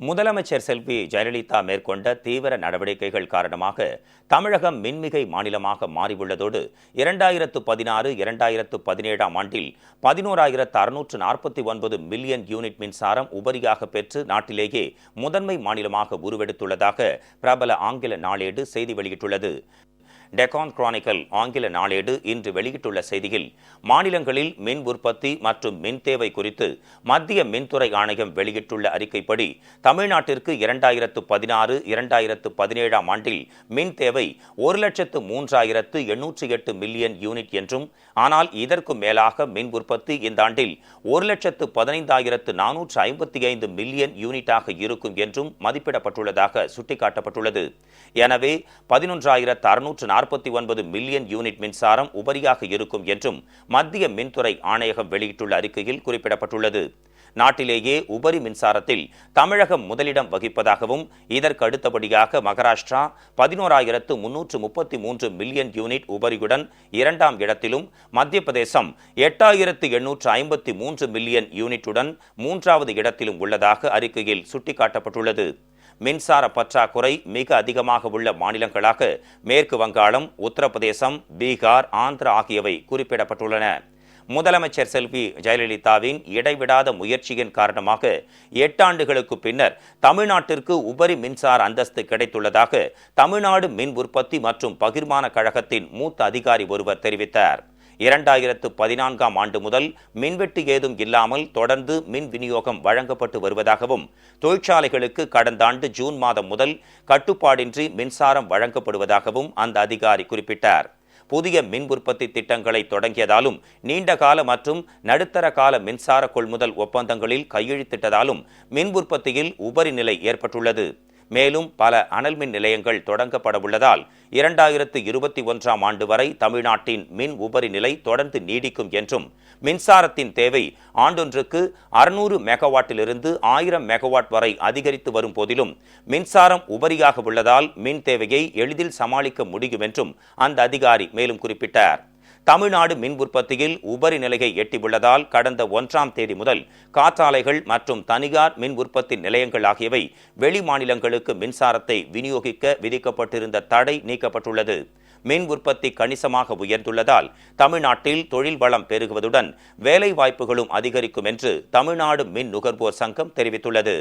முதலமைச்சர் செல்வி ஜெயலலிதா மேற்கொண்ட தீவிர நடவடிக்கைகள் காரணமாக தமிழகம் மின்மிகை மாநிலமாக மாறியுள்ளதோடு இரண்டாயிரத்து பதினாறு இரண்டாயிரத்து பதினேழாம் ஆண்டில் பதினோராயிரத்து அறுநூற்று நாற்பத்தி ஒன்பது மில்லியன் யூனிட் மின்சாரம் உபரியாக பெற்று நாட்டிலேயே முதன்மை மாநிலமாக உருவெடுத்துள்ளதாக பிரபல ஆங்கில நாளேடு செய்தி வெளியிட்டுள்ளது. டெக்கான் கிரானிக்கல் ஆங்கில நாளேடு இன்று வெளியிட்டுள்ள செய்தியில் மாநிலங்களில் மின் உற்பத்தி மற்றும் மின் தேவை குறித்து மத்திய மின்துறை ஆணையம் வெளியிட்டுள்ள அறிக்கைப்படி தமிழ்நாட்டிற்கு இரண்டாயிரத்து பதினாறு இரண்டாயிரத்து பதினேழாம் ஆண்டில் மின் தேவை ஒரு லட்சத்து மூன்றாயிரத்து எண்ணூற்றி எட்டு மில்லியன் யூனிட் என்றும் ஆனால் இதற்கு மேலாக மின் உற்பத்தி இந்த ஆண்டில் ஒரு லட்சத்து பதினைந்தாயிரத்து நானூற்று ஐம்பத்தி ஐந்து மில்லியன் யூனிட்டாக இருக்கும் என்றும் மதிப்பிடப்பட்டுள்ளதாக சுட்டிக்காட்டப்பட்டுள்ளது. எனவே பதினொன்றாயிரத்து அறுநூற்று நாற்பத்தி ஒன்பது மில்லியன் யூனிட் மின்சாரம் உபரியாக இருக்கும் என்றும் மத்திய மின்துறை ஆணையகம் வெளியிட்டுள்ள அறிக்கையில் குறிப்பிடப்பட்டுள்ளது. நாட்டிலேயே உபரி மின்சாரத்தில் தமிழகம் முதலிடம் வகிப்பதாகவும் இதற்கு அடுத்தபடியாக மகாராஷ்டிரா பதினோராயிரத்து முன்னூற்று முப்பத்தி மூன்று மில்லியன் யூனிட் உபரியுடன் இரண்டாம் இடத்திலும் மத்திய பிரதேசம் எட்டாயிரத்து எண்ணூற்று ஐம்பத்தி மூன்று மில்லியன் யூனிட்டுடன் மூன்றாவது இடத்திலும் உள்ளதாக அறிக்கையில் சுட்டிக்காட்டப்பட்டுள்ளது. மின்சார பற்றாக்குறை மிக அதிகமாக உள்ள மாநிலங்களாக மேற்கு வங்காளம் உத்தரப்பிரதேசம் பீகார் ஆந்திரா ஆகியவை குறிப்பிடப்பட்டுள்ளன. முதலமைச்சர் செல்வி ஜெயலலிதாவின் இடைவிடாத முயற்சியின் காரணமாக எட்டாண்டுகளுக்கு பின்னர் தமிழ்நாட்டிற்கு உபரி மின்சார அந்தஸ்து கிடைத்துள்ளதாக தமிழ்நாடு மின் உற்பத்தி மற்றும் பகிர்மான கழகத்தின் மூத்த அதிகாரி ஒருவர் தெரிவித்தார். இரண்டாயிரத்து பதினான்காம் ஆண்டு முதல் மின்வெட்டு ஏதும் இல்லாமல் தொடர்ந்து மின் விநியோகம் வழங்கப்பட்டு வருவதாகவும் தொழிற்சாலைகளுக்கு கடந்த ஆண்டு ஜூன் மாதம் முதல் கட்டுப்பாடின்றி மின்சாரம் வழங்கப்படுவதாகவும் அந்த அதிகாரி குறிப்பிட்டார். புதிய மின் உற்பத்தி திட்டங்களை தொடங்கியதாலும் நீண்ட கால மற்றும் நடுத்தர கால மின்சார கொள்முதல் ஒப்பந்தங்களில் கையெழுத்திட்டதாலும் மின் உற்பத்தியில் உபரி நிலை ஏற்பட்டுள்ளது. மேலும் பல அனல் மின் நிலையங்கள் தொடங்கப்பட உள்ளதால் இரண்டாயிரத்து இருபத்தி ஒன்றாம் ஆண்டு வரை தமிழ்நாட்டின் மின் உபரி நிலை தொடர்ந்து நீடிக்கும் என்றும் மின்சாரத்தின் தேவை ஆண்டொன்றுக்கு அறுநூறு மெகாவாட்டிலிருந்து ஆயிரம் மெகாவாட் வரை அதிகரித்து வரும் போதிலும் மின்சாரம் உபரியாக உள்ளதால் மின் தேவையை எளிதில் சமாளிக்க முடியும் என்றும் அந்த அதிகாரி மேலும் குறிப்பிட்டார். தமிழ்நாடு மின் உற்பத்தியில் உபரி நிலையை எட்டியுள்ளதால் கடந்த ஒன்றாம் தேதி முதல் காற்றாலைகள் மற்றும் தனியார் மின் உற்பத்தி நிலையங்கள் ஆகியவை வெளி மாநிலங்களுக்கு மின்சாரத்தை விநியோகிக்க விதிக்கப்பட்டிருந்த தடை நீக்கப்பட்டுள்ளது. மின் உற்பத்தி கணிசமாக உயர்ந்துள்ளதால் தமிழ்நாட்டில் தொழில் வளம் பெருகுவதுடன் வேலை வாய்ப்புகளும் அதிகரிக்கும் என்று தமிழ்நாடு மின் நுகர்வோர் சங்கம் தெரிவித்துள்ளது.